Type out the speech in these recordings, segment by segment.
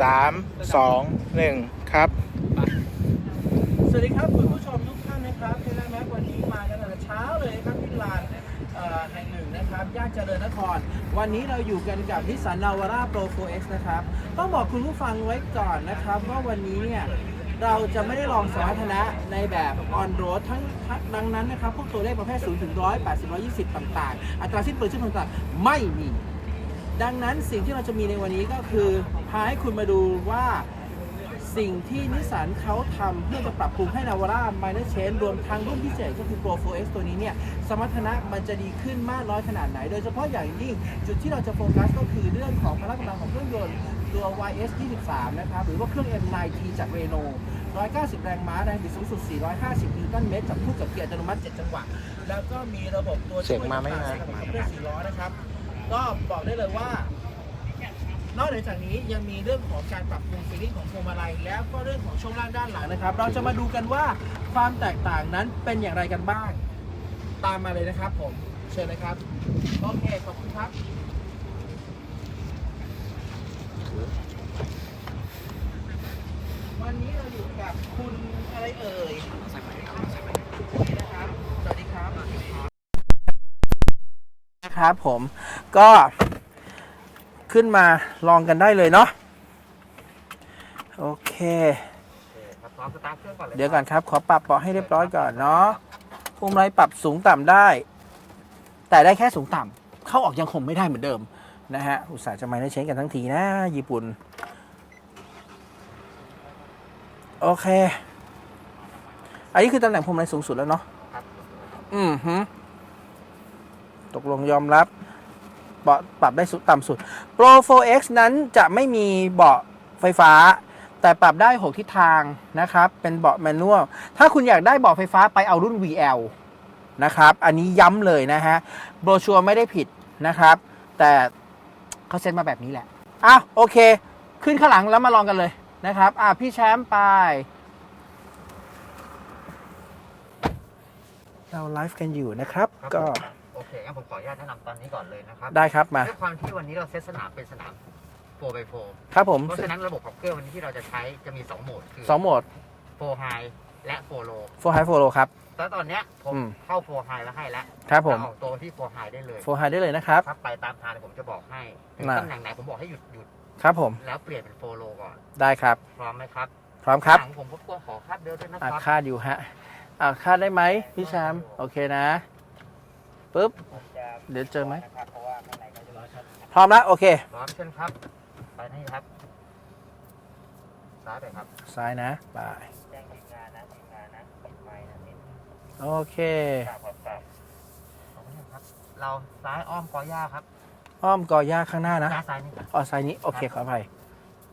สามสองหนึ่งครับ สวัสดีครับคุณผู้ชมทุกท่านนะครับเทเลแม็กวันนี้มากันตั้งแต่เช้าเลยครับที่ลานเอ่อแห่งหนึ่งนะครับย่านเจริญนคร วันนี้เราอยู่กันกับนิสสันนาวาร่าโปร 4X นะครับ ต้องบอกคุณผู้ฟังไว้ก่อนนะครับ ว่าวันนี้เนี่ยเราจะไม่ได้ลองสมรรถนะในแบบออนโรดทั้งทั้งดังนั้นนะครับ พวกตัวเลขประเภท0ถึง100 80 120 ต่างๆ อัตราสิ้นเปลืองชิ้นต่างๆ ไม่มี ดังนั้นสิ่งที่เราจะมีในวันนี้ก็คือพาให้คุณมาดูว่าสิ่งที่นิสสันเขาทำเพื่อจะปรับปรุงให้นาวาร่า Minor Change รวมทั้งรุ่นพิเศษก็คือ Pro 4X ตัวนี้เนี่ย สมรรถนะมันจะดีขึ้นมากน้อยขนาดไหน โดยเฉพาะอย่างยิ่งจุดที่เราจะโฟกัสก็คือเรื่องของพละกำลังของเครื่องยนต์ตัว YS 23นะครับ หรือว่าเครื่อง M9T จากเรโน190 แรงม้าแรงบิดสูงสุด 450 นิวตันเมตรจับคู่กับเกียร์อัตโนมัติ 7 จังหวะ แล้วก็มีระบบตัวช่วยเสียงมาไหมต่างๆนะสำหรับขับเคลื่อน4ล้อนะครับ ก็บอกได้เลยว่า นอกเหนือจากนี้ยังมีเรื่องของการปรับปรุงฟีลิ่งของพวงมาลัยแล้วก็เรื่องของช่วงล่างด้านหลังนะครับ เราจะมาดูกันว่าความแตกต่างนั้นเป็นอย่างไรกันบ้าง ตามมาเลยนะครับผมเชิญเลยครับโอเคขอบคุณครับวันนี้เราอยู่กับคุณอะไรเอ่ยนี่นะครับ สวัสดีครับ นะครับผมก็ขึ้นมาลองกันได้เลยเนาะโอเคครับพร้อมสตาร์ทเครื่องก่อนเลยเดี๋ยวก่อนครับ ขอปรับเบาะให้เรียบร้อยก่อนเนาะพวงมาลัยปรับสูงต่ำได้ แต่ได้แค่สูงต่ำเข้าออกยังคงไม่ได้เหมือนเดิมนะฮะ อุตส่าห์จะไม่ได้เช็คกันทั้งทีนะ ญี่ปุ่น โอเค อันนี้คือตำแหน่งพวงมาลัยสูงสุดแล้วเนาะครับอืมฮึ ตกลงยอมรับเบาะปรับได้สุดต่ำสุด Pro 4X นั้นจะไม่มีเบาะไฟฟ้า แต่ปรับได้ 6 ทิศทางนะครับ เป็นเบาะแมนนวลถ้าคุณอยากได้เบาะไฟฟ้าไปเอารุ่น VL นะครับ อันนี้ย้ำเลยนะฮะโบรชัวร์ไม่ได้ผิดนะครับ แต่เขาเซ็ตมาแบบนี้แหละอ้าวโอเค ขึ้นข้างหลังแล้วมาลองกันเลยนะครับอะพี่แชมป์ไปเราไลฟ์กันอยู่นะครับก็ อเคงั้นผมขออนุญาตแนะนำตอนนี้ก่อนเลยนะครับได้ครับมาด้วยความที่วันนี้เราเซตสนามเป็นสนาม 4x4 ครับผมเพราะฉะนั้นระบบขับเคลื่อนวันนี้ที่เราจะใช้จะมี 2 โหมดคือสองโหมด4 High และ4 Low 4 High 4 Low ครับแล้วตอนเนี้ยผมอืม เข้า 4 High แล้วให้แล้วครับผมเราออกตัวที่ 4 High ได้เลย4 High ได้เลยนะครับครับไปตามทางเลยผมจะบอกให้ถึงน่ะตำแหน่งไหนผมบอกให้หยุดหยุดครับผมแล้วเปลี่ยนเป็น 4 Low ก่อน ได้ครับ พร้อมไหมครับพร้อมครับหลังผมรบกวนขอคาดเบลต์ด้วยนะคอารับ คาดอยู่ฮะอาคาดได้ไหมพี่แชมป์โอเคนะ ปุ๊บผมจะเดี๋ยวเจอไหมนะครับเพราะว่าข้างในก็จะร้อนครับพร้อมแล้ว โอเค พร้อมเช่นครับ ไปนี่ครับ ซ้ายไปครับ ซ้ายนะไปแจ้งทีมงานนะทีมงานนะปิดไมค์นะนิดโอเคปรับปรับปรับขอบคุณครับเราซ้ายอ้อมกอหญ้าครับ อ้อมกอหญ้าข้างหน้านะด้านซ้ายนี่ครับอ๋อซ้ายนี้ โอเคขออภัย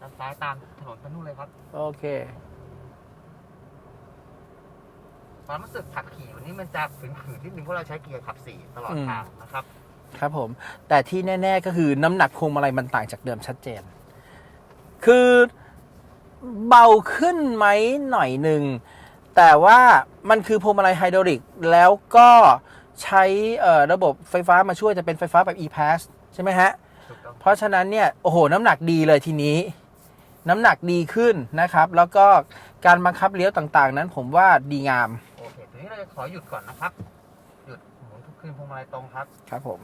ด้านซ้ายตามถนนทะนุเลยครับ โอเค ความรู้สึกขับขี่วันนี้มันจะฝืนๆนิดนึงเพราะเราใช้เกียร์ขับสี่ตลอดอืมทางนะครับ ครับผม แต่ที่แน่ ๆก็คือน้ำหนักพวงมาลัยมันต่างจากเดิมชัดเจน คือเบาขึ้นไหมหน่อยหนึ่ง แต่ว่ามันคือพวงมาลัยไฮดรอลิกแล้วก็ใช้เอ่อระบบไฟฟ้ามาช่วยจะเป็นไฟฟ้าแบบ e-pass ใช่ไหมฮะถูกต้องเพราะฉะนั้นเนี่ย โอ้โห น้ำหนักดีเลยทีนี้ น้ำหนักดีขึ้นนะครับ แล้วก็การบังคับเลี้ยวต่างๆ นั้นผมว่าดีงามโอเคที นี้เราจะขอหยุดก่อนนะครับ หยุดหมุนทุกคืนพวงมาลัยตรงครับ ครับผม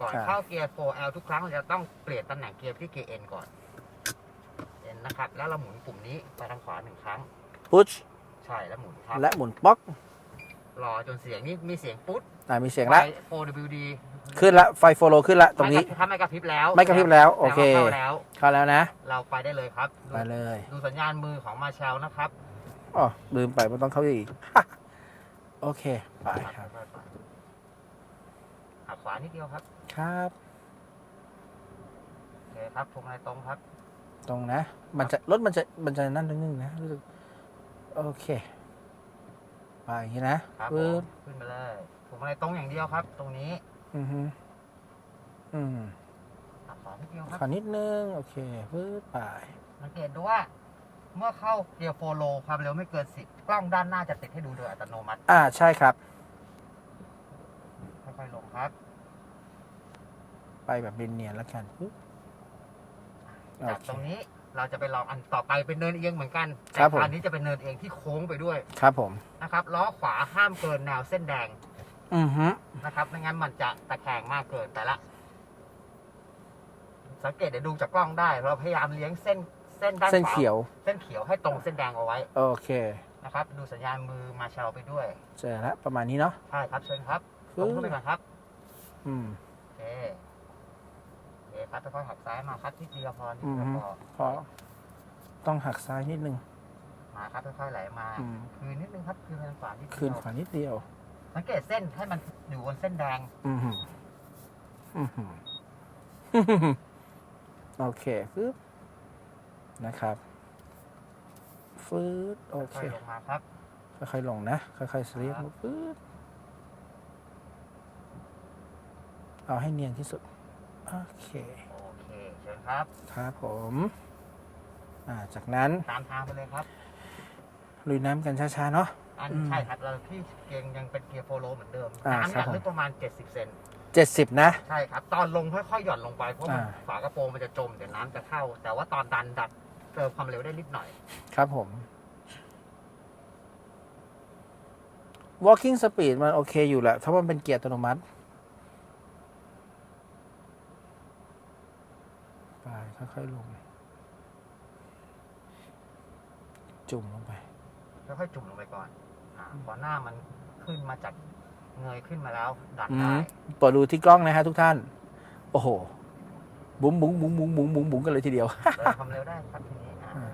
ก่อนครับเข้าเกียร์ 4L ทุกครั้งเราจะต้องเปลี่ยนตำแหน่งเกียร์ที่เกียร์ N ก่อน N นะครับ แล้วเราหมุนปุ่มนี้ไปทางขวาหนึ่งครั้งพุชใช่แล้วหมุนครับและหมุนป๊อกรอจนเสียงนี้มีเสียงปุ๊บอ่ามีเสียงละไฟ 4WD ขึ้นละไฟโฟโลขึ้นละตรงนี้ ถ้าไม่กระพริบแล้วไม่กระพริบแล้วโอเคแสดงว่าเข้าแล้ว เข้าแล้วนะ เราไปได้เลยครับ ไปเลยดูสัญญาณมือของมาเชลนะครับ อ๋อลืมไปว่าต้องเข้าอีก โอเค ไปครับ หักขวานิดเดียวครับครับ โอเคครับพวงมาลัยตรงครับ ตรงนะ มันจะรถมันจะมันจะนั่นนิดนึงนะรู้สึกโอเค ไปอย่างนี้นะครับผปึ๊มบขึ้นไปเลยพวงมาลัยตรงอย่างเดียวครับ ตรงนี้อือฮึอืมหักขวานิดเดียวครับขอนิดนึง โอเคปึ๊บไปสังเกตดูว่า เมื่อเข้าเกียร์โฟโลความเร็วไม่เกินสิบกล้องด้านหน้าจะติดให้ดูโดยอัตโนมัติอ่าใช่ครับ ค่อยๆลงครับ ไปแบบเนียนๆแล้วกันปึ๊บโอจากเค ตรงนี้เราจะไปลองอันต่อไปเป็นเนินเอียงเหมือนกันครัแต่บผมคราวนี้จะเป็นเนินเอียงที่โค้งไปด้วยครับผม นะครับล้อขวาห้ามเกินแนวเส้นแดงอือฮึนะครับไม่งั้นมันจะตะแคงมากเกินไปละ สังเกตเดี๋ยวดูจากกล้องได้ เราพยายามเลี้ยงเส้นเส้นด้านเส้นขวาเขียว เส้นเขียวให้ตรงเส้นแดงเอาไว้โอเคนะครับ ดูสัญญาณมือมาเชลไปด้วยเจอแล้วประมาณนี้เนาะใช่ครับเชิญครับตรงขึ้นไปก่อนครับ อืมโอเคโอเคครับค่อยๆหักซ้ายมาครับที่เดียวพอที่อืมเดียวฮึพอพอต้องหักซ้ายนิดนึง มาครับค่อยๆไหลมา อืม คืนนิดนึงครับคืนทางขวานิดเดียวคืนขวานิดเดียว สังเกตเส้นให้มันอยู่บนเส้นแดงอือฮึอือฮึโอเคปึ๊บ นะครับฟืดโอเคค่อยๆลงมาครับ ค่อยๆลงนะ ค่อยๆสลีปปึ๊บเอาให้เนียนที่สุด โอเค โอเคเชิญครับ ครับผม อ่า จากนั้น ตามทางไปเลยครับ ลุยน้ำกันช้าๆ เนาะอันอืมใช่ครับเราที่เกียงยังเป็นเกียร์โฟโลเหมือนเดิมอ่าน้ำครัเนี่ยบผมลึกประมาณ 70 เซนเจ็ดสิบนะ ใช่ครับ ตอนลงค่อยๆ หย่อนลงไป เพราะมันอ่าฝากระโปรงมันจะจม เดี๋ยวน้ำจะเข้า แต่ว่าตอนดันดัด เติมความเร็วได้นิดหน่อย ครับผม walking speed มันโอเคอยู่แหละ ถ้ามันเป็นเกียร์อัตโนมัติไปค่อยๆลง จุ่มลงไปค่อยๆจุ่มลงไปก่อนอาพอหน้ามันขึ้นมาจากเงยขึ้นมาแล้ว ดันอืได้มเปิดดูที่กล้องนะฮะทุกท่าน โอ้โห บุ๋มบุ๋มบุ๋มบุ๋มบุ๋มบุ๋มบุ๋มกันเลยทีเดียวเติมความเร็วได้ครับทีนี้อ่า อ่า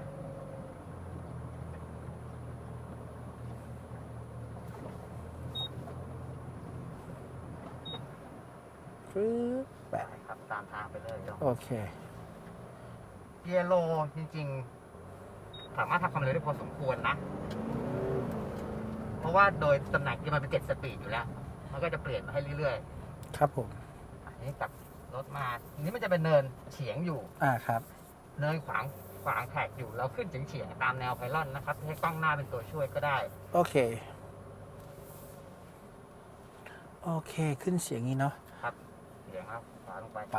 ปึ๊บแปะได้ครับตามทางไปเลยเดี๋ยวโอเคเกียร์โลจริงๆ สามารถทำความเร็วได้พอสมควรนะ เพราะว่าโดยตำแหน่งเกียร์มันเป็นเจ็ดสปีดอยู่แล้ว มันก็จะเปลี่ยนมาให้เรื่อยครับผม ๆอันนี้กลับรถมาอันนี้มันจะเป็นเนินเฉียงอยู่ อ่าครับ เนินขวางขวางแท็กอยู่เราขึ้นเฉียงเฉียงๆตามแนวไพลอนนะครับให้กล้องหน้าเป็นตัวช่วยก็ได้ โอเค โอเค ขึ้นเสียงนี้เนาะ ครับเฉียงครับขวาลงไปไป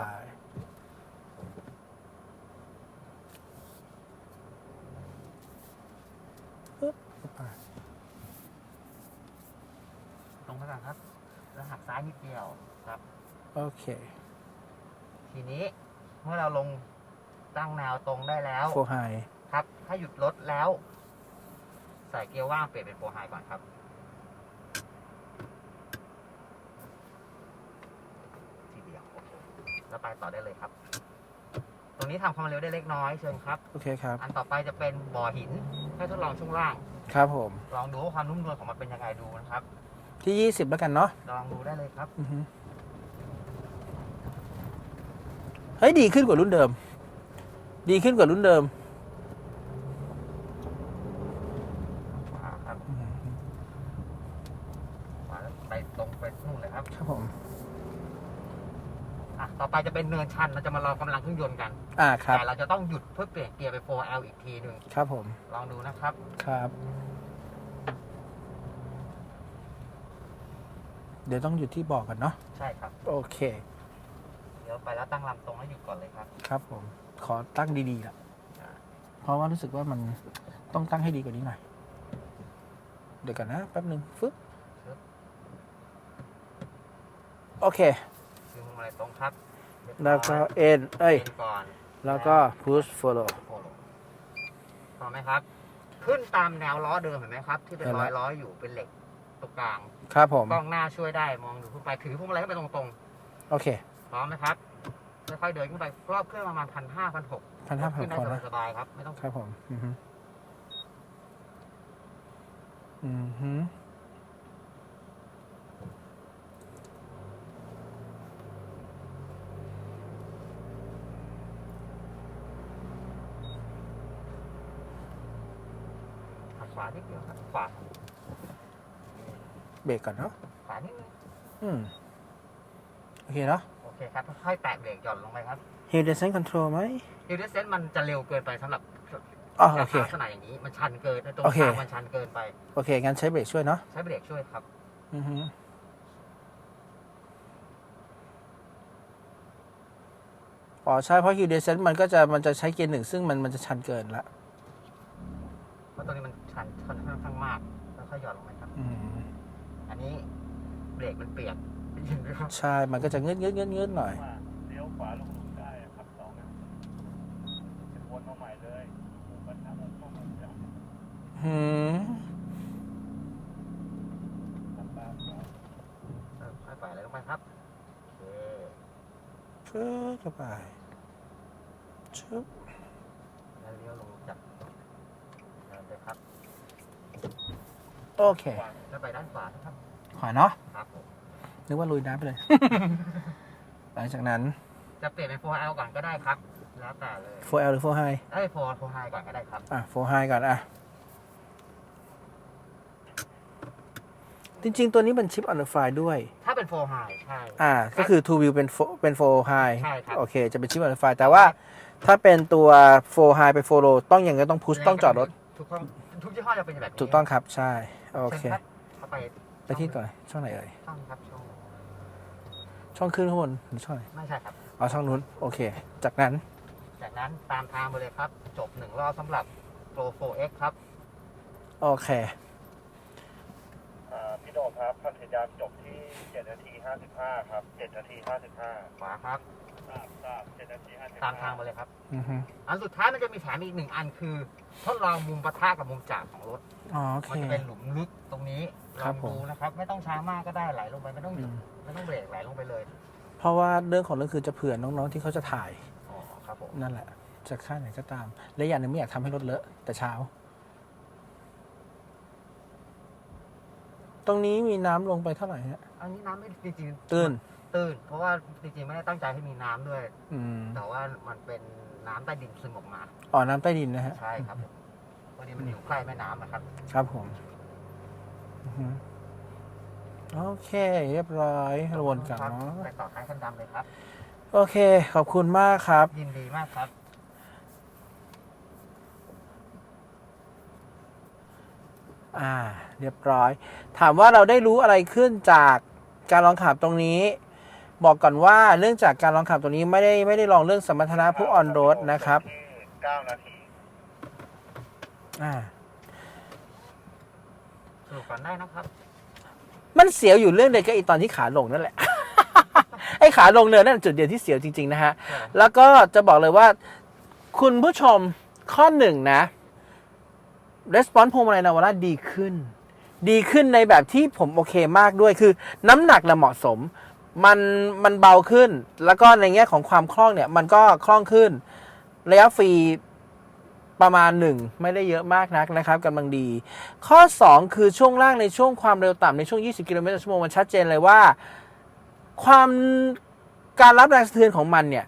ปึ๊บไปตรงไปก่อนครับ แล้วหักซ้ายนิดเดียวครับ โอเคทีนี้เมื่อเราลงตั้งแนวตรงได้แล้ว โฟไฮครับ ถ้าหยุดรถแล้ว ใส่เกียร์ว่างเปลี่ยนเป็นโฟร์ไฮก่อนครับ ทีเดียวโอเค แล้วไปต่อได้เลยครับ ตรงนี้ทำความเร็วได้เล็กน้อยเชิญครับ โอเคครับ อันต่อไปจะเป็นบ่อหินให้ทดลองช่วงล่าง ครับผม ลองดูว่าความนุ่มนวลของมันเป็นยังไงดูนะครับ ที่ 20 แล้วกันเนาะลองดูได้เลยครับ อือฮึเฮ้ย ดีขึ้นกว่ารุ่นเดิม ดีขึ้นกว่ารุ่นเดิม ขวาครับ อือฮึ ขวาแล้วไปตรงไปนู่นเลยครับ ครับผม อะ ต่อไปจะ เป็นเนินชันเราจะมาลองกำลังเครื่องยนต์กัน อ่าครับ แต่เราจะต้องหยุดเพื่อเปลี่ยนเกียร์ไป 4L อีกทีหนึ่งครับผม ลองดูนะครับ ครับ เดี๋ยวต้องหยุดที่บอกกันเนาะ ใช่ครับ โอเค เดี๋ยวไปแล้วตั้งลำตรงแล้วหยุดก่อนเลยครับ ครับผม ขอตั้งดีๆละเพราะว่ารู้สึกว่ามันต้องตั้งให้ดีกว่านี้หน่อย เดี๋ยวกันนะแป๊บหนึ่งฟึบครับโอเค คือมุมอะไรตรงครับเรียบร้อย แล้วก็เอ็นเอ้ยเอ็นก่อนแล้วก็ push follow โฟลว์พอไหมครับ ขึ้นตามแนวล้อเดิมเห็นไหมครับ ที่เป็นเห็นรแล้วอยล้ออยู่เป็นเหล็กตรงกลางครับผม กล้องหน้าช่วยได้มองดูขึ้นไปถือพวงมาลัยขึ้นไปตรงโอเคๆพร้อมไหมครับค่อยๆเดินขึ้นไปรอบเครื่องประมาณพันห้าพันหกพันห้าพันขึ้นได้พอนะสบายๆครับไม่ต้อง ครับผม อือฮึอือฮึ หักขวา นิดเดียวครับขวาเบรกก่อนเนาะขวานิดนึงอืมโอเคเนาะโอเคครับค่อยๆแตะเบรกหย่อนลงไปครับ Hill Descent Control ไหมฮิลเดเซนมันจะเร็วเกินไปสำหรับอ๋อโอเค ลักษณะอย่างนี้มันชันเกินตรงโอเคกลางมันชันเกินไป โอเค งั้นใช้เบรกช่วยเนาะใช้เบรกช่วยครับ อือฮึอ๋อใช่เพราะฮิวเดเซนมันก็จะมันจะใช้เกียร์หนึ่งซึ่งมันมันจะชันเกินละ เพราะตรงนี้มันชันค่อนข้างมากแล้วค่อยหย่อนลงไปครับ อืม อันนี้ เบรกมันเปียกได้ยินไหมครับใช่ มันก็จะเงืดเงืดเงืดเงืดหน่อย ว่าเลี้ยวขวาลงหลุมได้อะครับสองอะจะวนมาใหม่เลยหมู่บ้านน้ำมันเข้ามาจากหืมลำบากเนาะเออค่อยปล่อยอะไรลงไปครับโอเคชึบเข้าไปชึบแล้วเลี้ยวลงจากแล้วไปครับ โอเค แล้วไปด้านขวานะครับ ขวาเนาะครับผมนึกว่าลุยน้ำไปเลย หลังจากนั้น จะเปลี่ยนเป็นโฟร์เอลก่อนก็ได้ครับ แล้วแต่เลย 4L หรือ 4 High เอ้ยโฟร์โฟร์ไฮก่อนก็ได้ครับ อะ 4 High ก่อนอะ จริงๆ ตัวนี้มันชิปอ n น e ไฟด้วย ถ้าเป็นโฟร์ไฮใช่ อ่า ก็คือ2 view เป็น4เป็น 4 high ใช่ครับ โอเค จะเป็นชิปอ n น e ไฟแต่ว่าถ้าเป็นตัว 4 high ไป4 low ต้องอย่างนั้นต้องพุชต้องจอดรถ ทุกห้องทุกยี่ห้อจะเป็นแบบนี้ถูกต้องครับ ใช่ โอเค ชิญรับเข้าไป ไปที่ต่อช่องไหนเอ่ยช่องครับช่องช่องขึ้นข้างบนหรือช่องไหนไม่ใช่ครับอ๋อช่องนู้นโอเค จากนั้น จากนั้นตามทางไปเลยครับ จบหนึ่งรอบสำหรับ Pro 4X ครับ โอเคอ่าพี่โดมครับความพยายามจบที่7นาที55 ครับ7นาที55ขวาครับ ทราบทราบ7นาที55ตามทางไปเลยครับ อือฮึอันสุดท้ายมันจะมีแถมอีกหนึ่งอันคือทดลองมุมปะทะกับมุมจากของรถ อ๋อโอเค มันจะเป็นหลุมลึกตรงนี้คลรัอบงผม ดูนะครับ ไม่ต้องช้ามากก็ได้ไหลลงไปไม่ต้องหอืยุดมไม่ต้องเบรกไหลลงไปเลยเพราะว่าเรื่องของเรื่องคือจะเผื่อน้องๆที่เขาจะถ่ายอ๋อครับผมนั่นแหละจะค่าไหนก็ตาม และอย่างหนึ่งไม่อยากทำให้รถเลอะแต่เช้า ตรงนี้มีน้ำลงไปเท่าไหร่ฮะอันนี้น้ำไม่จริงๆตื้น ตื้น เพราะว่าจริงๆไม่ได้ตั้งใจให้มีน้ำด้วย อืมแต่ว่ามันเป็นน้ำใต้ดินซึมออกมา อ๋อน้ำใต้ดินนะฮะ ใช่ครับผมวันนี้มันอยู่ใกล้แม่น้ำนะครับ ครับผมอือฮึโอเค เรียบร้อยระวนกลับครับเนาะไปต่อท้ายคันดำเลยครับ โอเค ขอบคุณมากครับ ยินดีมากครับ อ่า เรียบร้อย ถามว่าเราได้รู้อะไรขึ้นจากการลองขับตรงนี้ บอกก่อนว่าเนื่องจากการลองขับตรงนี้ไม่ได้ไม่ได้ลองเรื่องสมรรถนะผู้ออนโรดนะครับ9นาทีอ่าสรุปก่อนได้นะครับ มันเสียวอยู่เรื่องเดียวกับไอตอนที่ขาลงนั่นแหละ ไอขาลงเนินนั่นจุดเดียวที่เสียวจริง ๆ นะฮะ แล้วก็จะบอกเลยว่า คุณผู้ชมข้อหนึ่งนะ response พวงมาลัยนาวาร่าดีขึ้น ดีขึ้นในแบบที่ผมโอเคมากด้วยคือ น้ำหนักน่ะเหมาะสม มันมันเบาขึ้น แล้วก็ในแง่ของความคล่องเนี่ย มันก็คล่องขึ้น ระยะฟรีประมาณหนึ่งไม่ได้เยอะมากนักนะครับกำลังดี ข้อ 2 คือช่วงล่างในช่วงความเร็วต่ำในช่วง 20 กิโลเมตรต่อชั่วโมงมันชัดเจนเลยว่า ความการรับแรงสะเทือนของมันเนี่ย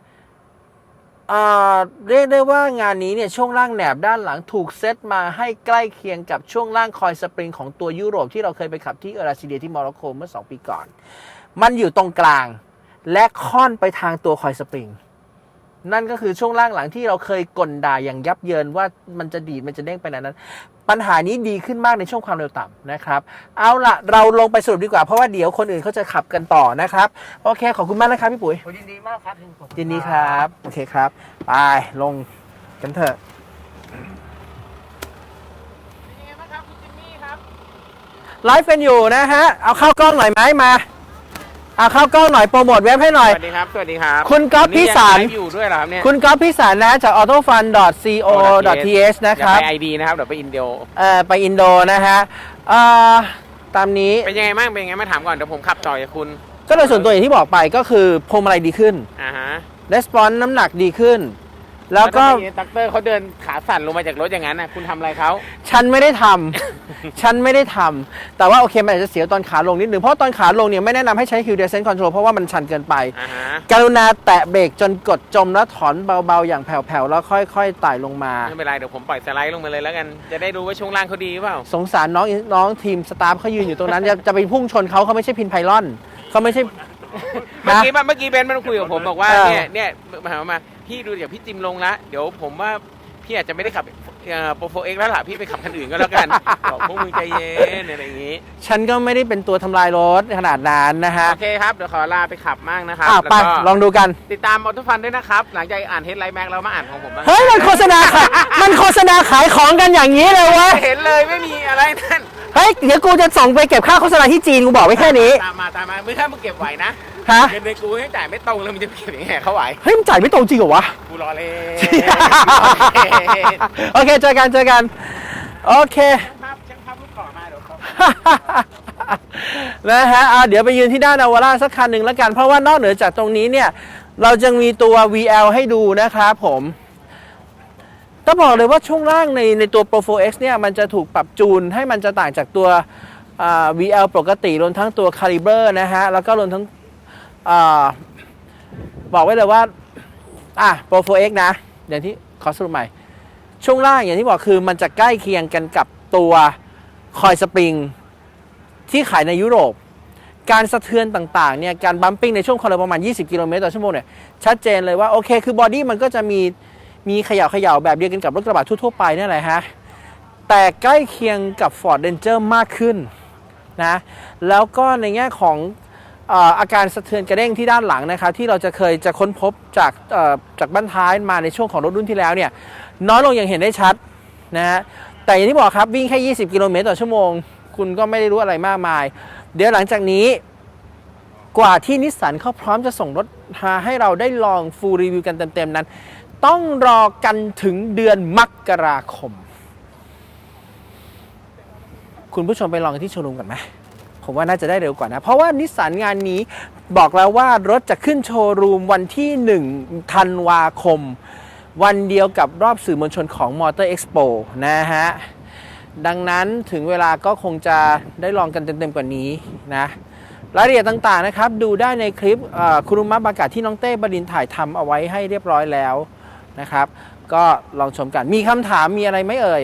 เอ่อเรียกได้ว่างานนี้เนี่ยช่วงล่างแหนบด้านหลังถูกเซตมาให้ใกล้เคียงกับช่วงล่างคอยสปริงของตัวยุโรปที่เราเคยไปขับที่เอราซิเดียที่โมร็อกโกเมื่อ 2 ปีก่อน มันอยู่ตรงกลาง และค่อนไปทางตัวคอยสปริง นั่นก็คือช่วงล่างหลังที่เราเคยกลด่าอย่างยับเยินว่ามันจะดีดมันจะเด้งไปไหนนั้น ปัญหานี้ดีขึ้นมากในช่วงความเร็วต่ำนะครับ เอาละเราลงไปสรุปดีกว่าเพราะว่าเดี๋ยวคนอื่นเขาจะขับกันต่อนะครับ โอเค ขอบคุณมากนะครับพี่ปุ๋ยโอ้ยินดีมากครับยินดีครับ โอเคครับ ไปลงกันเถอะเป็นยังไงบ้างครับคุณจิมมี่ครับไลฟ์กันอยู่นะฮะ เอาเข้ากล้องหน่อยไหมมาเอาเข้ากล้องหน่อยโปรโมทเว็บให้หน่อย สวัสดีครับ สวัสดีครับคุณก๊อฟพิสารนี่ยังไลฟ์อยู่ด้วยเหรอครับเนี่ยคุณก๊อฟพิสารนะจาก autofun.co.th นะอย่าครับไปไอดีนะครับเดี๋ยวไปอินเดียเอ่อไปอินโดนะฮะเอ่อตามนี้ เป็นยังไงบ้าง เป็นยังไงมาถามก่อนเดี๋ยวผมขับต่อจากคุณ ก็โดยส่วนตัวอย่างที่บอกไปก็คือพวงมาลัยดีขึ้นอ่าฮะ response น้ำหนักดีขึ้น แล้วก็ ทำไมตักเตอร์เขาเดินขาสั่นลงมาจากรถอย่างนั้นนะคุณทำอะไรเขา ฉันไม่ได้ทำ ฉันไม่ได้ทำ แต่ว่าโอเค มันอาจจะเสียวตอนขาลงนิดหนึ่ง เพราะตอนขาลงเนี่ยไม่แนะนำให้ใช้ Hill Descent Control เพราะว่ามันชันเกินไป อ่าฮะ กรุณาแตะเบรกจนกดจมแล้วถอนเบาๆ อย่างแผ่วๆ แล้วค่อยๆไต่ลงมา ไม่เป็นไร เดี๋ยวผมปล่อยสไลด์ลงมาเลยแล้วกัน จะได้รู้ว่าช่วงล่างเขาดีหรือเปล่า สงสารน้องน้องทีมสตาฟเขายืนอยู่ตรงนั้น จะจะไปพุ่งชนเขาเขาไม่ใช่พินไพลอนเขาไม่ใช่ เมื่อกี้เมื่อกี้เบนซ์มันคุยกับผมบอกว่าเออ เนี่ยเนี่ยมาหามา พี่ดูจากพี่จิมลงละเดี๋ยวผมว่าพี่อาจจะไม่ได้ขับโปรโฟเอ็กแล้วล่ะพี่ไปขับคันอื่นก็แล้วกัน บอกพวกมึงใจเย็นอะไรอย่างงี้ ฉันก็ไม่ได้เป็นตัวทำลายรถขนาดนั้นนะฮะ โอเคครับ เดี๋ยวขอลาไปขับมั่งนะครับอะแล้วไปก็ลองดูกัน ติดตามออโต้ฟันด้วยนะครับ หลังจากอ่านเฮดไลท์แม็กแล้วมาอ่านของผมบ้างเฮ้ย มันโฆษณาขายมันโฆษณาขายของกันอย่างนี้เลยวะ เห็นเลยไม่มีอะไรนั่น เฮ้ยเดี๋ยวกูจะส่งไปเก็บค่าโฆษณาที่จีนกูบอกไว้แค่นี้ตามมาตามมาไม่ถ้ามึงเก็บไหวนะฮะเงินในกูให้จ่ายไม่ตรงแล้วมึงจะไปเก็บยังไงเขาไหวเฮ้ยมันจ่ายไม่ตรงจริงเหรอวะกูรอเลยโอเคเจอกันเจอกันโอเคภาพช่างภาพลูกขอมาเดี๋ยวขอนะฮะอะเดี๋ยวไปยืนที่ด้านนาวาร่าสักคันหนึ่งแล้วกัน เพราะว่านอกเหนือจากตรงนี้เนี่ย เราจะมีตัว VL ให้ดูนะครับผม ต้องบอกเลยว่าช่วงล่างในในตัว Pro 4X เนี่ยมันจะถูกปรับจูนให้มันจะต่างจากตัว VL ปกติรวมทั้งตัว Caliber นะฮะ แล้วก็รวมทั้งอบอกไว้เลยว่า อะ Pro 4X นะ อย่างที่ขอสรุปใหม่ ช่วงล่างอย่างที่บอกคือมันจะใกล้เคียงกันกับตัวคอยสปริงที่ขายในยุโรป การสะเทือนต่างๆเนี่ย การบัมปิ้งในช่วงความเร็วประมาณ 20 กิโลเมตรต่อชั่วโมงเนี่ย ชัดเจนเลยว่า โอเค คือบอดี้มันก็จะมี มีเขย่าเขย่าแบบเดียวกันกับรถกระบะทั่วๆไปนี่แหละฮะ แต่ใกล้เคียงกับ Ford Ranger มากขึ้นนะ แล้วก็ในแง่ของอาการสะเทือนกระเด้งที่ด้านหลังนะครับที่เราจะเคยจะค้นพบจากจากบ้านท้ายมาในช่วงของรถรุ่นที่แล้วเนี่ยน้อยลงอย่างเห็นได้ชัดนะฮะแต่อย่างที่บอกครับวิ่งแค่ 20 กิโลเมตรต่อชั่วโมง คุณก็ไม่ได้รู้อะไรมากมาย เดี๋ยวหลังจากนี้กว่าที่นิสสันเขาพร้อมจะส่งรถมาให้เราได้ลองฟูลรีวิวกันเต็มๆนั้น ต้องรอกันถึงเดือนมกราคม คุณผู้ชมไปลองกันที่โชว์รูมกันไหมผมว่าน่าจะได้เร็วกว่านะ เพราะว่านิสสันงานนี้บอกแล้วว่ารถจะขึ้นโชว์รูมวันที่ 1 ธันวาคม วันเดียวกับรอบสื่อมวลชนของ Motor Expo นะฮะ ดังนั้นถึงเวลาก็คงจะได้ลองกันเต็มๆกว่านี้นะรายละเอียดต่างๆนะครับ ดูได้ในคลิปคุรุมะบากาศที่น้องเต้บดินถ่ายทำเอาไว้ให้เรียบร้อยแล้ว นะครับ ก็ลองชมกัน มีคำถามมีอะไรไหมเอ่ย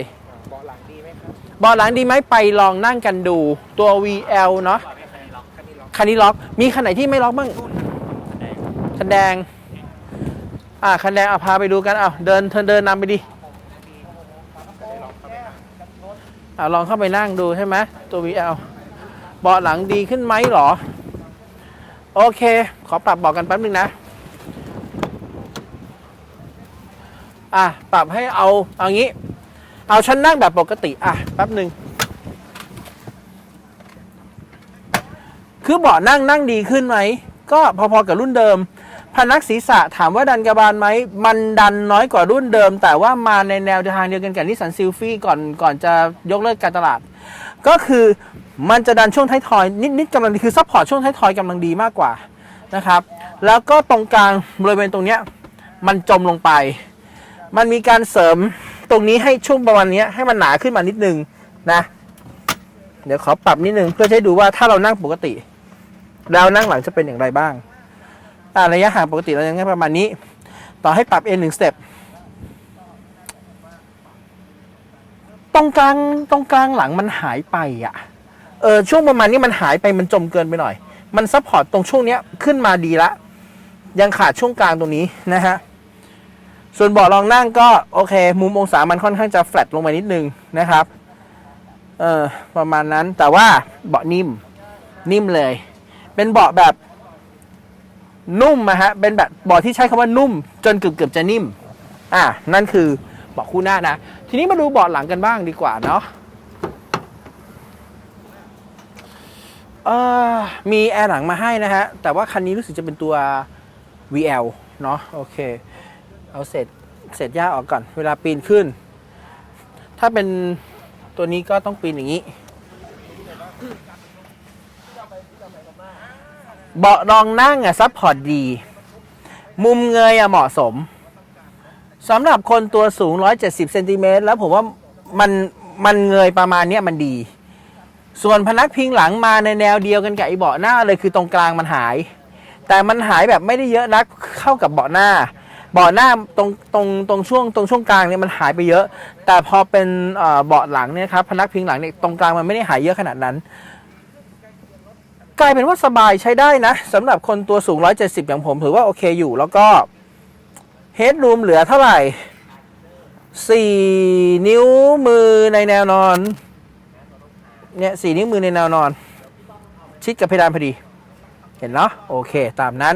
เบาะหลังดีไหมครับเบาะหลังดีไหมไปลองนั่งกันดูตัว VL เนาะคันนี้ล็อกมีคันไหนที่ไม่ล็อกบ้างคันแดงอ่าคันแดงเอาพาไปดูกันเอาเดินเธอเดินนำไปดิอ่าลองเข้าไปนั่งดูใช่ไหมตัว VL เบาะหลังดีขึ้นไหมหรอ โอเค ขอปรับเบอกกันแป๊บนึงนะ อะปรับให้เอาเอางี้ เอาฉันนั่งแบบปกติอะแป๊บหนึ่งคือเบาะนั่งนั่งดีขึ้นไหม ก็พอๆกับรุ่นเดิม พนักศีรษะถามว่าดันกระบาลไหม มันดันน้อยกว่ารุ่นเดิม แต่ว่ามาในแนวทางเดียวกันกับนิสสันซิลฟี่ก่อนก่อนจะยกเลิกการตลาด ก็คือมันจะดันช่วงท้ายทอย นิดๆกำลังคือซัพพอร์ตช่วงท้ายทอยกำลังดีมากกว่านะครับ แล้วก็ตรงกลางบริเวณตรงเนี้ยมันจมลงไป มันมีการเสริมตรงนี้ให้ช่วงประมาณนี้ให้มันหนาขึ้นมานิดนึงนะ เดี๋ยวขอปรับนิดนึงเพื่อให้ดูว่าถ้าเรานั่งปกติแล้วนั่งหลังจะเป็นอย่างไรบ้างอ่าระยะห่างปกติเรายังไงประมาณนี้ ต่อให้ปรับ N หนึ่งสเต็ปตรงกลางตรงกลางหลังมันหายไปอะเออช่วงประมาณนี้มันหายไปมันจมเกินไปหน่อย มันซัพพอร์ตตรงช่วงเนี้ยขึ้นมาดีละ ยังขาดช่วงกลางตรงนี้นะฮะ ส่วนเบาะรองนั่งก็โอเค มุมองศามันค่อนข้างจะแฟลตลงไปนิดนึงนะครับ เออประมาณนั้นแต่ว่าเบาะนิ่มนิ่มเลย เป็นเบาะแบบนุ่มอะฮะ เป็นแบบเบาะที่ใช้คำว่านุ่ม จนเกือบเกือบจะนิ่ม อะนั่นคือเบาะคู่หน้านะ ทีนี้มาดูเบาะหลังกันบ้างดีกว่าเนาะเออมีแอร์หลังมาให้นะฮะ แต่ว่าคันนี้รู้สึกจะเป็นตัว VL เนาะโอเค เอาเศษเศษหญ้าออกก่อน เวลาปีนขึ้น ถ้าเป็นตัวนี้ก็ต้องปีนอย่างนี้ เบาะรองนั่งอะซับพอร์ตดี มุมเงยอะเหมาะสมสำหรับคนตัวสูง 170เซนติเมตรแล้วผมว่ามันมันเงยประมาณเนี้ยมันดี ส่วนพนักพิงหลังมาในแนวเดียวกันกับไอเบาะหน้าเลยคือตรงกลางมันหาย แต่มันหายแบบไม่ได้เยอะนักเข้ากับเบาะหน้า บาะหน้าตรงตรงตรงช่วงตรงช่วงกลางเนี่ยมันหายไปเยอะ แต่พอเป็นเบาะหลังเนี่ยครับพนักพิงหลังเนี่ยตรงกลางมันไม่ได้หายเยอะขนาดนั้น กลายเป็นว่าสบายใช้ได้นะสำหรับคนตัวสูง 170 อย่างผมถือว่าโอเคอยู่แล้วก็เฮดรูมเหลือเท่าไหร่สี่นิ้วมือในแนวนอนเนี่ยสี่นิ้วมือในแนวนอน ชิดกับเพดานพอดี เห็นเนาะโอเค ตามนั้น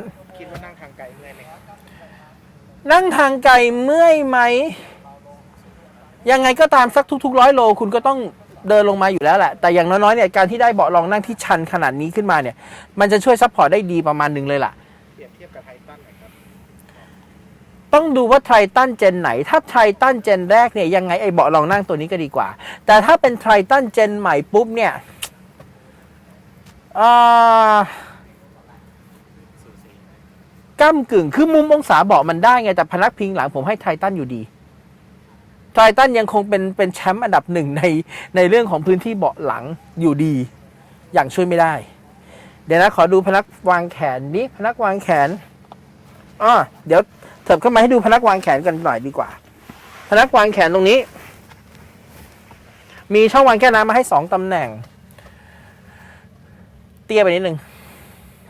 นั่งทางไกลเมื่อยไหม ยังไงก็ตามสักทุกๆร้อยโล คุณก็ต้องเดินลงมาอยู่แล้วแหละ แต่อย่างน้อยๆเนี่ยการที่ได้เบาะรองนั่งที่ชันขนาดนี้ขึ้นมาเนี่ย มันจะช่วยซัพพอร์ตได้ดีประมาณหนึ่งเลยล่ะ เปรียบเทียบกับไททันหน่อยครับ ต้องดูว่าไททันเจนไหน ถ้าไททันเจนแรกเนี่ยยังไงไอเบาะรองนั่งตัวนี้ก็ดีกว่า แต่ถ้าเป็นไททันเจนใหม่ปุ๊บเนี่ยอ่า ก้ากึ่ง คือมุมองศาเบาะมันได้ไง แต่พนักพิงหลังผมให้ไททันอยู่ดีไททันยังคงเป็นเป็นแชมป์อันดับหนึ่งในในเรื่องของพื้นที่เบาะหลังอยู่ดี อย่างช่วยไม่ได้ เดี๋ยวนะ ขอดูพนักวางแขนนี้พนักวางแขนอ่าเดี๋ยวเถิบเข้ามาให้ดูพนักวางแขนกันหน่อยดีกว่า พนักวางแขนตรงนี้ มีช่องวางแก้วน้ำมาให้สองตำแหน่ง เตี้ยไปนิดนึง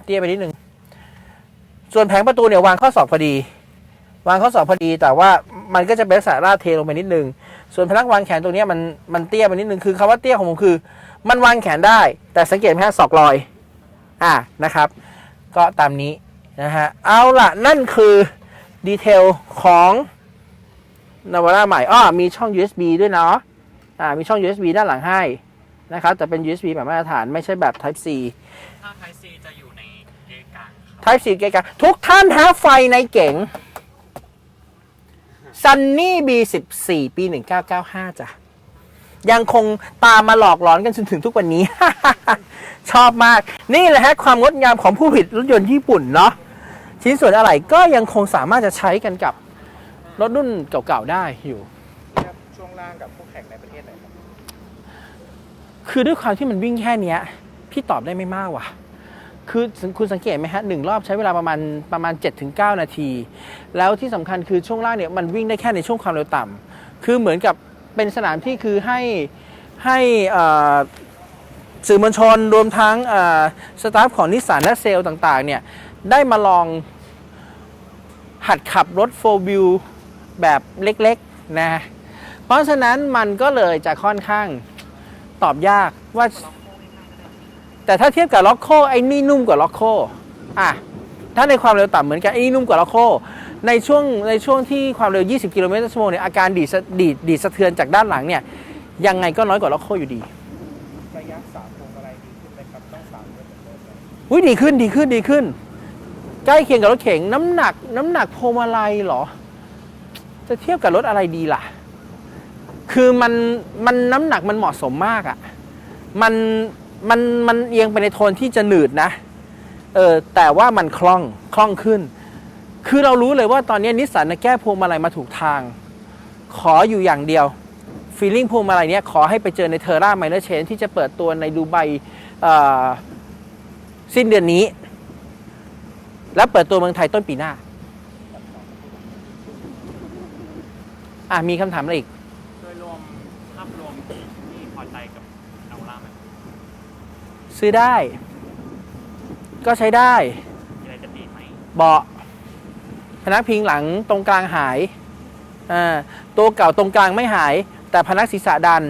เตี้ยไปนิดนึง ส่วนแผงประตูเนี่ยวางข้อศอกพอดี วางข้อศอกพอดี แต่ว่ามันก็จะเป็นลักษณะราดเทลงไปนิดนึง ส่วนพนักวางแขนตรงนี้มันมันเตี้ยไปนิดนึงคือคำว่าเตี้ยของผมคือ มันวางแขนได้ แต่สังเกตไหมฮะศอกลอย อ่านะครับ ก็ตามนี้นะฮะเอาล่ะนั่นคือดีเทลของนาวาร่าใหม่อ้อมีช่อง USB ด้วยเนาะอ่ามีช่อง USB ด้านหลังให้นะครับแต่เป็น USB แบบมาตรฐานไม่ใช่แบบ Type C ถ้า Type C จะอยู่ กลางครับ Type C เกกาทุกท่านฮะไฟในเก๋ง Sunny B14 ปี1995จ้ะ ยังคงตามมาหลอกหลอนกันจนถึงทุกวันนี้ ชอบมาก นี่แหละฮะ ความงดงามของผู้ผลิตรถยนต์ญี่ปุ่นเนาะชิ้นส่วนอะไหล่ก็ยังคงสามารถจะใช้กันกับรถรุ่นเก่าๆได้อยู่เทียบช่วงล่างกับคู่แข่งในประเทศไหนครับ คือด้วยความที่มันวิ่งแค่เนี้ยพี่ตอบได้ไม่มากว่ะ คือคุณสังเกตไหมฮะหนึ่งรอบใช้เวลาประมาณประมาณ 7-9 นาที แล้วที่สำคัญคือช่วงล่างเนี่ยมันวิ่งได้แค่ในช่วงความเร็วต่ำคือเหมือนกับเป็นสนามที่คือให้ให้สื่อมวลชนรวมทั้งสตาฟของนิสสันและเซลต่างๆเนี่ยได้มาลองหัดขับรถโฟวิวแบบเล็กๆนะเพราะฉะนั้นมันก็เลยจะค่อนข้างตอบยากว่า แต่ถ้าเทียบกับล็อกโคไอ้นี่นุ่มกว่าล็อกโคอะถ้าในความเร็วต่ำเหมือนกันไอ้นี่นุ่มกว่าล็อกโคในช่วงในช่วงที่ความเร็ว 20 กิโลเมตรต่อชั่วโมงเนี่ยอาการดีดสะดีดดีดสะเทือนจากด้านหลังเนี่ยยังไงก็น้อยกว่าล็อกโคอยู่ดีระยะสามพวงอะไรดีขึ้นไหมครับต้องสามเมตรอุ้ยดีขึ้นดีขึ้นดีขึ้น ใกล้เคียงกับรถเข็งน้ำหนักน้ำหนักพวงมาลัยเหรอ จะเทียบกับรถอะไรดีล่ะ คือมันมันน้ำหนักมันเหมาะสมมากอะ่ะมัน มันมันเอียงไปในโทนที่จะหนืดนะ เออแต่ว่ามันคล่องคล่องขึ้น คือเรารู้เลยว่าตอนนี้นิสสันแก้พวงมาลัยมาถูกทาง ขออยู่อย่างเดียวฟีลลิ่งพวงมาลัยเนี้ยขอให้ไปเจอในเทอร่าไมเลอร์เชนที่จะเปิดตัวในดูไบสิ้นเดือนนี้ แล้วเปิดตัวเมืองไทยต้นปีหน้า อะมีคำถามอะไรอีก โดยรวมภาพรวมที่ที่พอใจกับนาวาร่าไหม ซื้อได้ ก็ใช้ได้มีอะไรจะดีไหมเบาะพนักพิงหลังตรงกลางหายอ่าตัวเก่าตรงกลางไม่หาย แต่พนักศีรษะดัน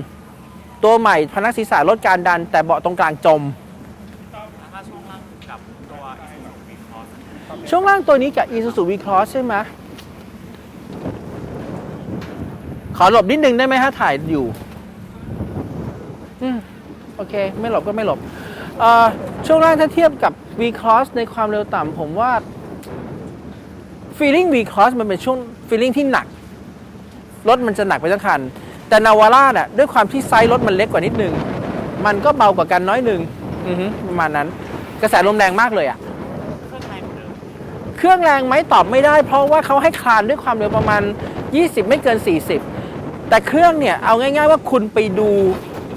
ตัวใหม่พนักศีรษะลดการดัน แต่เบาะตรงกลางจม ถ้าช่วงล่างกับตัว Isuzu V-Cross ช่วงล่างตัวนี้กับ Isuzu V-Cross ใช่ไหมขอหลบนิดนึงได้ไหมฮะถ่ายอยู่ อืม โอเค ไม่หลบก็ไม่หลบเอ่อ ช่วงล่างถ้าเทียบกับ V-Cross ในความเร็วต่ำผมว่า feeling V-Cross มันเป็นช่วง feeling ที่หนัก รถมันจะหนักไปทั้งคัน แต่นาวาร่าเนี่ยด้วยความที่ไซส์รถมันเล็กกว่านิดนึง มันก็เบากว่ากันน้อยหนึ่งประมาณนั้น กระแสลมแรงมากเลยอะเครื่องไทยเหมือนเดิมเครื่องแรงไหมตอบไม่ได้ เพราะว่าเขาให้คลานด้วยความเร็วประมาณ 20 ไม่เกิน 40 แต่เครื่องเนี่ยเอาง่าย ๆ ว่าคุณไปดู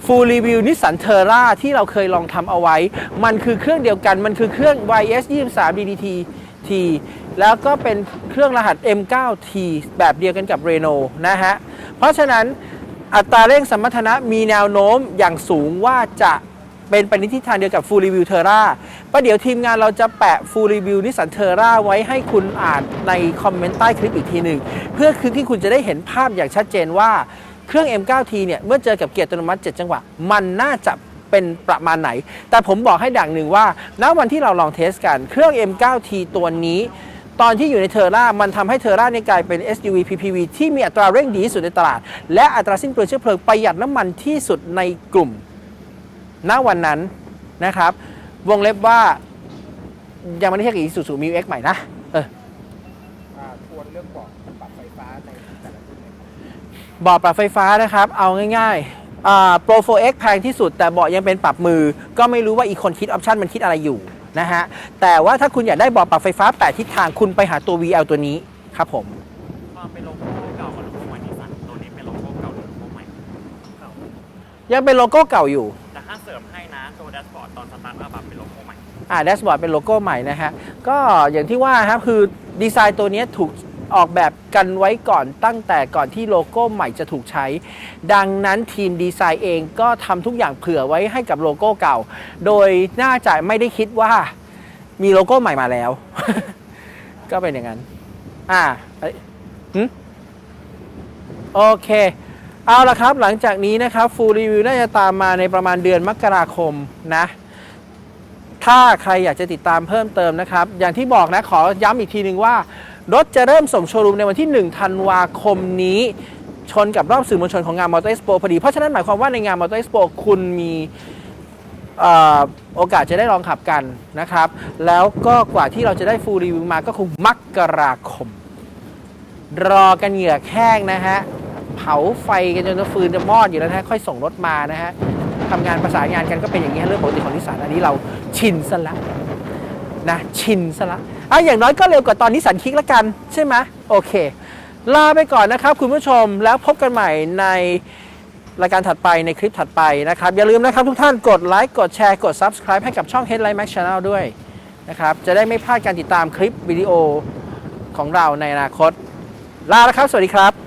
full review นิสสันเทอร่าที่เราเคยลองทำเอาไว้ มันคือเครื่องเดียวกัน มันคือเครื่อง YS 23 DDT T แล้วก็เป็นเครื่องรหัส M9T แบบเดียวกันกับ Renault นะฮะ เพราะฉะนั้นอัตราเร่งสมรรถนะมีแนวโน้มอย่างสูงว่าจะเป็นไปในทิศทางเดียวกับ Full Review Terra ประเดี๋ยวทีมงานเราจะแปะฟูลรีวิวนิสสันเทอร่าไว้ให้คุณอ่านในคอมเมนต์ใต้คลิปอีกทีหนึ่ง เพื่อคือที่คุณจะได้เห็นภาพอย่างชัดเจนว่า เครื่อง M9T เนี่ยเมื่อเจอกับเกียร์อัตโนมัติ 7 จังหวะ มันน่าจะเป็นประมาณไหน แต่ผมบอกให้ดังหนึ่งว่าณวันที่เราลองเทสกันเครื่อง M9T ตัวนี้ ตอนที่อยู่ในเทอร่ามันทำให้เทอร่าเนี่ยกลายเป็น SUV PPV ที่มีอัตราเร่งดีที่สุดในตลาด และอัตราสิ้นเปลืองเชื้อเพลิงประหยัดน้ำมันที่สุดในกลุ่ม ณวันนั้นนะครับ วงเล็บว่ายังไม่ได้เทียบกับ Isuzu Mu X ใหม่นะ เออ ทวนเรื่องบอกปรับไฟฟ้าในแต่ละรุ่นเลยครั บเบาะปรับไฟฟ้านะครับ เอาง่ายๆอ่า Pro 4X แพงที่สุด แต่เบาะยังเป็นปรับมือ ก็ไม่รู้ว่าอีกคนคิดออปชันมันคิดอะไรอยู่นะฮะ แต่ว่าถ้าคุณอยากได้เบาะปรับไฟฟ้า 8 ทิศทางคุณไปหาตัว VL ตัวนี้ครับผมความเป็นโลโก้เก่ากับโลโก้ใหม่นิสสันตัวนี้เป็นโลโก้เก่าหรือโลโก้ใหม่เก่ายังเป็นโลโก้เก่าอยู่ แต่ถ้าเสริมให้นะตัวแดชบอร์ดตอนสตาร์ทอัพอะเป็นโลโก้ใหม่อ่าแดชบอร์ดเป็นโลโก้ใหม่นะฮะก็อย่างที่ว่าครับคือดีไซน์ตัวนี้ถูก ออกแบบกันไว้ก่อนตั้งแต่ก่อนที่โลโก้ใหม่จะถูกใช้ ดังนั้นทีมดีไซน์เองก็ทำทุกอย่างเผื่อไว้ให้กับโลโก้เก่า โดยน่าจะไม่ได้คิดว่ามีโลโก้ใหม่มาแล้ว ก็เป็นอย่างนั้น อ่าเอ้ยหึโอเค เอาละครับหลังจากนี้นะครับฟูลรีวิวน่าจะตามมาในประมาณเดือนมกราคมนะ ถ้าใครอยากจะติดตามเพิ่มเติมนะครับ อย่างที่บอกนะขอย้ำอีกทีหนึ่งว่า รถจะเริ่มส่งโชว์รูมในวันที่ 1 ธันวาคมนี้ ชนกับรอบสื่อมวลชนของงานมอเตอร์เอ็กซ์โปพอดี เพราะฉะนั้นหมายความว่าในงานมอเตอร์เอ็กซ์โปคุณมีโอกาสจะได้ลองขับกันนะครับ แล้วก็กว่าที่เราจะได้ฟูลรีวิวมาก็คงมกราคม รอกันเหงื่อแห้งนะฮะ เผาไฟกันจนฟืนจะมอดอยู่แล้วนะะค่อยส่งรถมานะฮะทำงานประสานงานกันก็เป็นอย่างนี้เรื่องปกติของนิสสันอันนี้เราชินซะล้วนะชินซะละ อะอย่างน้อยก็เร็วกว่าตอนนิสสันคิกละกันใช่ไหมโอเค ลาไปก่อนนะครับ คุณผู้ชมแล้วพบกันใหม่ในรายการถัดไปในคลิปถัดไปนะครับ อย่าลืมนะครับทุกท่านกดไลค์กดแชร์กด Subscribe ให้กับช่อง Headline Max Channel ด้วยนะครับ จะได้ไม่พลาดการติดตามคลิปวิดีโอของเราในอนาคต ลาแล้วครับ สวัสดีครับ